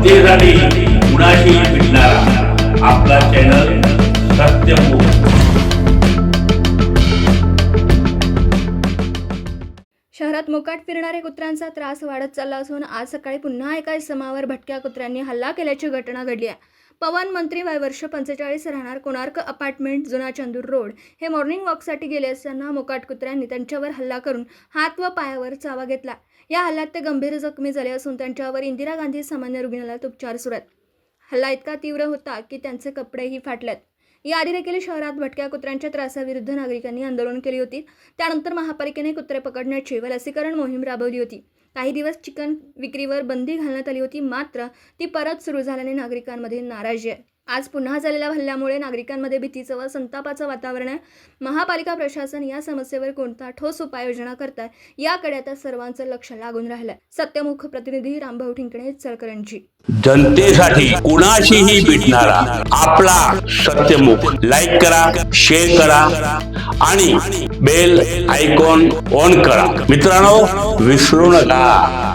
जनतेसाठी कुणाशी भेटणारा आपला चॅनल सत्यमुख शहरात मोकाट फिरणाऱ्या कुत्र्यांचा त्रास वाढत चालला असून आज सकाळी पुन्हा एका इसमावर भटक्या कुत्र्यांनी हल्ला केल्याची घटना घडली आहे. पवन मंत्री वय वर्ष पंचेचाळीस राहणार कोणार्क अपार्टमेंट जुना चंदूर रोड. हे मॉर्निंग वॉकसाठी गेले असताना मोकाट कुत्र्यांनी त्यांच्यावर हल्ला करून हात व पायावर चावा घेतला. या हल्ल्यात ते गंभीर जखमी झाले असून त्यांच्यावर इंदिरा गांधी सामान्य रुग्णालयात उपचार सुरू आहेत. हल्ला इतका तीव्र होता की त्यांचे कपडेही फाटलेत. याआधी देखील शहरात भटक्या कुत्र्यांच्या त्रासाविरुद्ध नागरिकांनी आंदोलन केली होती. त्यानंतर महापालिकेने कुत्रे पकडण्याची व लसीकरण मोहीम राबवली होती. काही दिवस चिकन विक्रीवर बंदी घालण्यात आली होती मात्र ती परत सुरू झाल्याने नागरिकांमध्ये नाराजी आहे. आज पुन्हा झालेल्या हल्ल्यामुळे नागरिकांमध्ये भीतीचं व संतापाचं वातावरण आहे. महापालिका प्रशासन या समस्येवर कोणता ठोस उपाययोजना करताय याकडे आता सर्वांचं लक्ष लागून राहिलंय. सत्यमुख प्रतिनिधी रामभाऊ ठिंकणे चळकरांची जनतेसाठी कुणाशीही भेटणारा आपला सत्यमुख लाईक करा शेअर करा आणि बेल आयकॉन ऑन करा. मित्रांनो विसरू नका.